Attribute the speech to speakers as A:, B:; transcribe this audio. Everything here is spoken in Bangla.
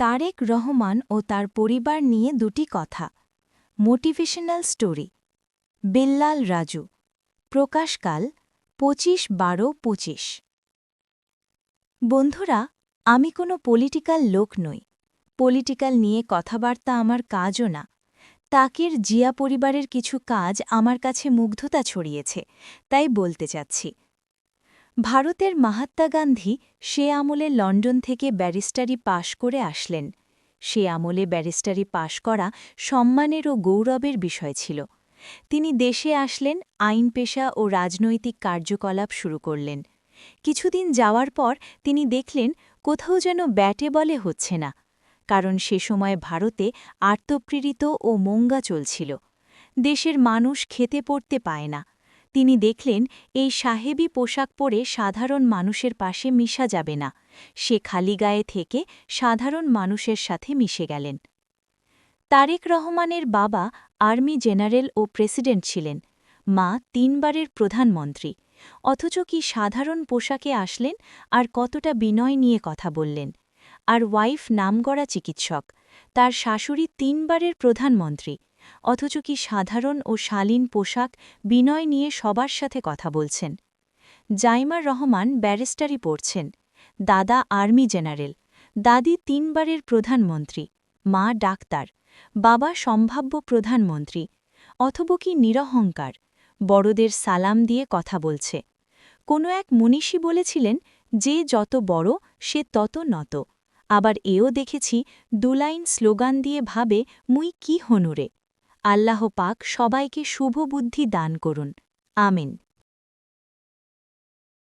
A: তারেক রহমান ও তার পরিবার নিয়ে দুটি কথা। Motivational story. বিল্লাল রাজু। প্রকাশকাল পঁচিশ বারো পঁচিশ। বন্ধুরা, আমি কোনো পলিটিক্যাল লোক নই। পলিটিক্যাল নিয়ে কথাবার্তা আমার কাজও না। তাকের জিয়া পরিবারের কিছু কাজ আমার কাছে মুগ্ধতা ছড়িয়েছে, তাই বলতে চাচ্ছি। ভারতের মহাত্মা গান্ধী সে আমলে লন্ডন থেকে ব্যারিস্টারি পাশ করে আসলেন। সে আমলে ব্যারিস্টারি পাশ করা সম্মানের ও গৌরবের বিষয় ছিল। তিনি দেশে আসলেন, আইন পেশা ও রাজনৈতিক কার্যকলাপ শুরু করলেন। কিছুদিন যাওয়ার পর তিনি দেখলেন, কোথাও যেন ব্যাটে বলে হচ্ছে না, কারণ সে সময় ভারতে আত্মপ্রেরিত ও মঙ্গা চলছিল। দেশের মানুষ খেতে পড়তে পায় না। তিনি দেখলেন, এই সাহেবী পোশাক পরে সাধারণ মানুষের পাশে মিশা যাবে না। সে খালি গায়ে থেকে সাধারণ মানুষের সাথে মিশে গেলেন। তারেক রহমানের বাবা আর্মি জেনারেল ও প্রেসিডেন্ট ছিলেন। মা তিনবারের প্রধানমন্ত্রী। অথচ কি সাধারণ পোশাকে আসলেন আর কতটা বিনয় নিয়ে কথা বললেন। আর ওয়াইফ নামগড়া চিকিৎসক। তার শাশুড়ি তিনবারের প্রধানমন্ত্রী। অথচ কি সাধারণ ও শালীন পোশাক বিনয় নিয়ে সবার সাথে কথা বলছেন? জাইমার রহমান ব্যারিস্টারি পড়ছেন। দাদা আর্মি জেনারেল। দাদি তিনবারের প্রধানমন্ত্রী। মা ডাক্তার। বাবা সম্ভাব্য প্রধানমন্ত্রী। অথব কি নিরহংকার। বড়দের সালাম দিয়ে কথা বলছে। কোনো এক মনীষী বলেছিলেন, যে যত বড়, সে তত নত। আবার এও দেখেছি দুলাইন স্লোগান দিয়ে ভাবে, মুই কি হনুরে আল্লাহ পাক সবাইকে শুভ বুদ্ধি দান করুন। আমিন।